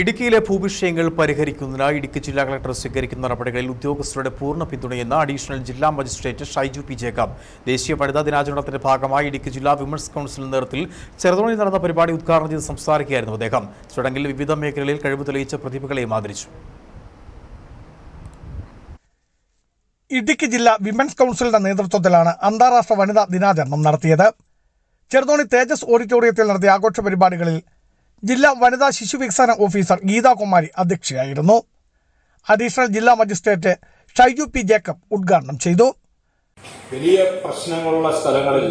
ഇടുക്കിയിലെ ഭൂവിഷയങ്ങൾ പരിഹരിക്കുന്നതിന് ഇടുക്കി ജില്ലാ കളക്ടർ സ്വീകരിക്കുന്ന നടപടികളിൽ ഉദ്യോഗസ്ഥരുടെ പൂർണ പിന്തുണയെന്ന് അഡീഷണൽ ജില്ലാ മജിസ്ട്രേറ്റ് ഷൈജു പി ജേക്കബ്. ദേശീയ വനിതാ ദിനാചരണത്തിന്റെ ഭാഗമായി ഇടുക്കി ജില്ലാ വിമൻസ് കൗൺസിൽ നേതൃത്വത്തിൽ ചെറുതോണിയിൽ നടന്ന പരിപാടി ഉദ്ഘാടനം ചെയ്ത് സംസാരിക്കുകയായിരുന്നു അദ്ദേഹം. ചടങ്ങിൽ വിവിധ മേഖലകളിൽ കഴിവ് തെളിയിച്ച പ്രതിഭകളെയും ആദരിച്ചു. ഇടുക്കി ജില്ലാ വിമൻസ് കൗൺസിലിന്റെ നേതൃത്വത്തിലാണ് അന്താരാഷ്ട്ര വനിതാ ദിനാചരണം നടത്തിയത്. ചെറുതോണി തേജസ് ഓഡിറ്റോറിയത്തിൽ നടത്തിയ ആഘോഷ പരിപാടികളിൽ ജില്ലാ വനിതാ ശിശു വികസന ഓഫീസർ ഗീതാകുമാരി അധ്യക്ഷയായിരുന്നു. അഡീഷണൽ ജില്ലാ മജിസ്ട്രേറ്റ് ഷൈജു പി ജേക്കബ് ഉദ്ഘാടനം ചെയ്തു. വലിയ പ്രശ്നങ്ങളുള്ള സ്ഥലങ്ങളിൽ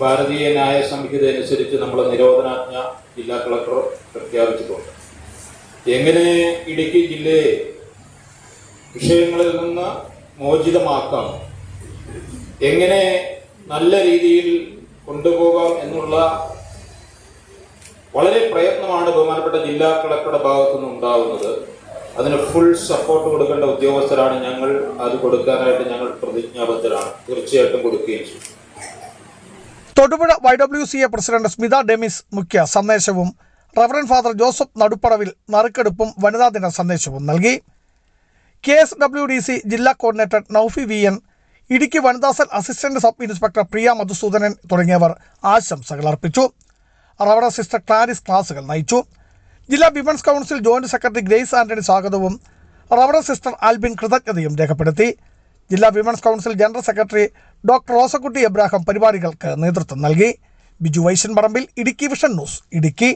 ഭാരതീയ ന്യായ സംഹിത അനുസരിച്ച് നമ്മൾ നിരോധനാജ്ഞ ജില്ലാ കളക്ടർ പ്രഖ്യാപിച്ചിട്ടുണ്ട്. എങ്ങനെ ഇടുക്കി ജില്ലയെ വിഷയങ്ങളിൽ നിന്ന് മോചിതമാക്കാം എങ്ങനെ നല്ല രീതിയിൽ കൊണ്ടുപോകാം എന്നുള്ള വളരെ പ്രയത്നമാണ് ബഹുമാനപ്പെട്ട ജില്ലാ കളക്ടറുടെ ഭാഗത്തു നിന്ന് ഉണ്ടാകുന്നത് അതിന് ഫുൾ സപ്പോർട്ട് കൊടുക്കേണ്ട ഉദ്യോഗസ്ഥരാണ് ഞങ്ങൾ. അത് കൊടുക്കാനായിട്ട് ഞങ്ങൾ പ്രതിജ്ഞാബദ്ധരാണ്. തീർച്ചയായിട്ടും കൊടുക്കുകയും ചെയ്യും. Thodupuzha Y W C A president Smitha Demis മുഖ്യ സന്ദേശവും റവറൻ ഫാദർ ജോസഫ് നടുപ്പറവിൽ നറുക്കെടുപ്പും വനിതാ ദിന സന്ദേശവും നൽകി. K S W D C ജില്ലാ coordinator Naufi V N Idukki വനിതാ cell assistant sub inspector Priya Madhusudanan തുടങ്ങിയവർ ആശംസകൾ അർപ്പിച്ചു. റവറൻ സിസ്റ്റർ ക്ലാരിസ് ക്ലാസുകൾ നയിച്ചു. ജില്ലാ women's council joint secretary Grace Antony സ്വാഗതവും റവറ സിസ്റ്റർ ആൽബിൻ കൃതജ്ഞതയും രേഖപ്പെടുത്തി. ജില്ലാ women's council general secretary doctor Rosakutty Ebrahim പരിപാടികൾക്ക് നേതൃത്വം നൽകി. Biju Vaishan Parambil Idukki vision news Idukki.